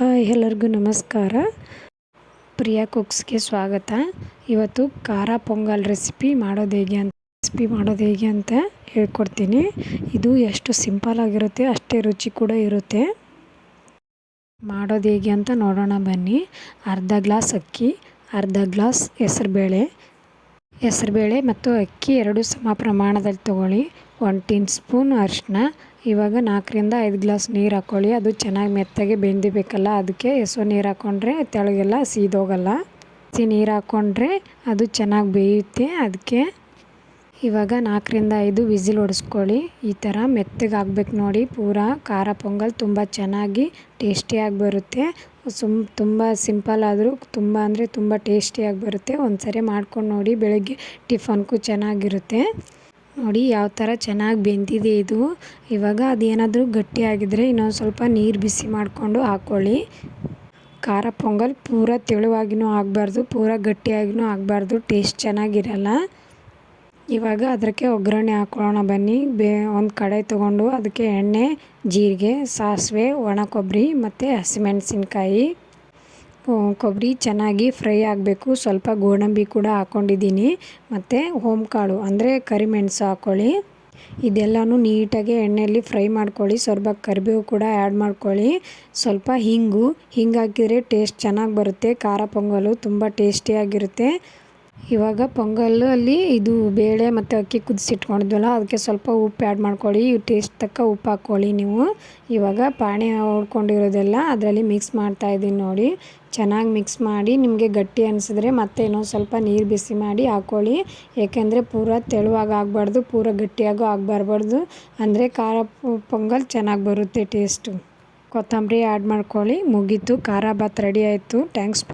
Hi ಎಲ್ಲರಿಗೂ ನಮಸ್ಕಾರ. ಪ್ರಿಯಾ ಕುಕ್ಸ್ಗೆ ಸ್ವಾಗತ. ಇವತ್ತು ಖಾರ ಪೊಂಗಲ್ ರೆಸಿಪಿ ಮಾಡೋದು ಹೇಗೆ ಅಂತ, ರೆಸಿಪಿ ಮಾಡೋದು ಹೇಗೆ ಅಂತ ಹೇಳ್ಕೊಡ್ತೀನಿ. ಇದು ಎಷ್ಟು ಸಿಂಪಲ್ ಆಗಿರುತ್ತೆ, ಅಷ್ಟೇ ರುಚಿ ಕೂಡ ಇರುತ್ತೆ. ಮಾಡೋದು ಹೇಗೆ ಅಂತ ನೋಡೋಣ ಬನ್ನಿ. ಅರ್ಧ ಗ್ಲಾಸ್ ಅಕ್ಕಿ, ಅರ್ಧ ಗ್ಲಾಸ್ ಹೆಸರುಬೇಳೆ ಹೆಸರುಬೇಳೆ ಮತ್ತು ಅಕ್ಕಿ ಎರಡು ಸಮ ಪ್ರಮಾಣದಲ್ಲಿ ತಗೊಳ್ಳಿ. ಒನ್ ಟೀನ್ ಸ್ಪೂನ್ ಅರಿಶಿನ ಇವಾಗ ನಾಲ್ಕರಿಂದ ಐದು ಗ್ಲಾಸ್ ನೀರು ಹಾಕ್ಕೊಳ್ಳಿ ಅದು ಚೆನ್ನಾಗಿ ಮೆತ್ತಗೆ ಬೆಂದಿಬೇಕಲ್ಲ, ಅದಕ್ಕೆ ಎಸೋ ನೀರು ಹಾಕ್ಕೊಂಡ್ರೆ ತೆಳಗೆಲ್ಲ ಸೀದೋಗಲ್ಲ. ಸಿ ನೀರು ಹಾಕ್ಕೊಂಡ್ರೆ ಅದು ಚೆನ್ನಾಗಿ ಬೇಯುತ್ತೆ. ಅದಕ್ಕೆ ಇವಾಗ ನಾಲ್ಕರಿಂದ ಐದು ವಿಸಿಲ್ ಹೊಡೆಸ್ಕೊಳ್ಳಿ ಈ ಥರ ಮೆತ್ತಗೆ ಹಾಕ್ಬೇಕು ನೋಡಿ. ಪೂರ ಖಾರ ಪೊಂಗಲ್ ತುಂಬ ಚೆನ್ನಾಗಿ ಟೇಸ್ಟಿಯಾಗಿ ಬರುತ್ತೆ. ಸುಮ್ ತುಂಬ ಸಿಂಪಲ್ ಆದರೂ ತುಂಬ ಅಂದರೆ ತುಂಬ ಟೇಸ್ಟಿಯಾಗಿ ಬರುತ್ತೆ. ಒಂದು ಸರಿ ಮಾಡ್ಕೊಂಡು ನೋಡಿ, ಬೆಳಗ್ಗೆ ಟಿಫನ್ಗೂ ಚೆನ್ನಾಗಿರುತ್ತೆ. ನೋಡಿ ಯಾವ ಥರ ಚೆನ್ನಾಗಿ ಬೆಂದಿದೆ ಇದು. ಇವಾಗ ಅದೇನಾದರೂ ಗಟ್ಟಿಯಾಗಿದ್ದರೆ ಇನ್ನೊಂದು ಸ್ವಲ್ಪ ನೀರು ಬಿಸಿ ಮಾಡಿಕೊಂಡು ಹಾಕ್ಕೊಳ್ಳಿ ಖಾರ ಪೊಂಗಲ್ ಪೂರ ತೆಳುವಾಗಿಯೂ ಆಗಬಾರ್ದು, ಪೂರ ಗಟ್ಟಿಯಾಗಿಯೂ ಆಗಬಾರ್ದು, ಟೇಸ್ಟ್ ಚೆನ್ನಾಗಿರಲ್ಲ. ಇವಾಗ ಅದಕ್ಕೆ ಒಗ್ಗರಣೆ ಹಾಕ್ಕೊಳ್ಳೋಣ ಬನ್ನಿ. ಬೇ, ಒಂದು ಕಡೆ ತೊಗೊಂಡು ಅದಕ್ಕೆ ಎಣ್ಣೆ, ಜೀರಿಗೆ, ಸಾಸಿವೆ, ಒಣ ಕೊಬ್ಬರಿ ಮತ್ತು ಹಸಿಮೆಣಸಿನ್ಕಾಯಿ. ಕೊಬ್ಬರಿ ಚೆನ್ನಾಗಿ ಫ್ರೈ ಆಗಬೇಕು. ಸ್ವಲ್ಪ ಗೋಡಂಬಿ ಕೂಡ ಹಾಕ್ಕೊಂಡಿದ್ದೀನಿ ಮತ್ತು ಕಾಳು, ಅಂದರೆ ಕರಿಮೆಣಸು ಹಾಕ್ಕೊಳ್ಳಿ ಇದೆಲ್ಲನೂ ನೀಟಾಗಿ ಎಣ್ಣೆಯಲ್ಲಿ ಫ್ರೈ ಮಾಡ್ಕೊಳ್ಳಿ. ಸ್ವಲ್ಪ ಕರಿಬೇವು ಕೂಡ ಆ್ಯಡ್ ಮಾಡ್ಕೊಳ್ಳಿ. ಸ್ವಲ್ಪ ಹಿಂಗು, ಹಿಂಗೆ ಹಾಕಿದರೆ ಟೇಸ್ಟ್ ಚೆನ್ನಾಗಿ ಬರುತ್ತೆ. ಖಾರ ಪೊಂಗಲು ತುಂಬ ಟೇಸ್ಟಿಯಾಗಿರುತ್ತೆ. ಇವಾಗ ಪೊಂಗಲಲ್ಲಿ ಇದು ಬೇಳೆ ಮತ್ತು ಅಕ್ಕಿ ಕುದಿಸಿಟ್ಕೊಂಡಿದ್ವಲ್ಲ, ಅದಕ್ಕೆ ಸ್ವಲ್ಪ ಉಪ್ಪು ಆ್ಯಡ್ ಮಾಡ್ಕೊಳ್ಳಿ. ಟೇಸ್ಟ್ ತಕ್ಕ ಉಪ್ಪು ಹಾಕ್ಕೊಳ್ಳಿ ನೀವು. ಇವಾಗ ಪಾಣಿ ಹೊಡ್ಕೊಂಡಿರೋದೆಲ್ಲ ಅದರಲ್ಲಿ ಮಿಕ್ಸ್ ಮಾಡ್ತಾ ಇದ್ದೀನಿ ನೋಡಿ. ಚೆನ್ನಾಗಿ ಮಿಕ್ಸ್ ಮಾಡಿ ನಿಮಗೆ ಗಟ್ಟಿ ಅನಿಸಿದ್ರೆ ಮತ್ತೆ ಇನ್ನೊಂದು ಸ್ವಲ್ಪ ನೀರು ಬಿಸಿ ಮಾಡಿ ಹಾಕ್ಕೊಳ್ಳಿ. ಏಕೆಂದರೆ ಪೂರ ತೆಳುವಾಗಿ ಆಗಬಾರ್ದು, ಪೂರ ಗಟ್ಟಿಯಾಗೂ ಆಗಬಾರ್ಬಾರ್ದು. ಅಂದರೆ ಖಾರ ಪೊಂಗಲ್ ಚೆನ್ನಾಗಿ ಬರುತ್ತೆ ಟೇಸ್ಟು ಕೊತ್ತಂಬರಿ ಆ್ಯಡ್ ಮಾಡ್ಕೊಳ್ಳಿ, ಮುಗೀತು. ಖಾರ ಭಾತ್ ರೆಡಿ ಆಯಿತು. ಟ್ಯಾಂಕ್ಸ್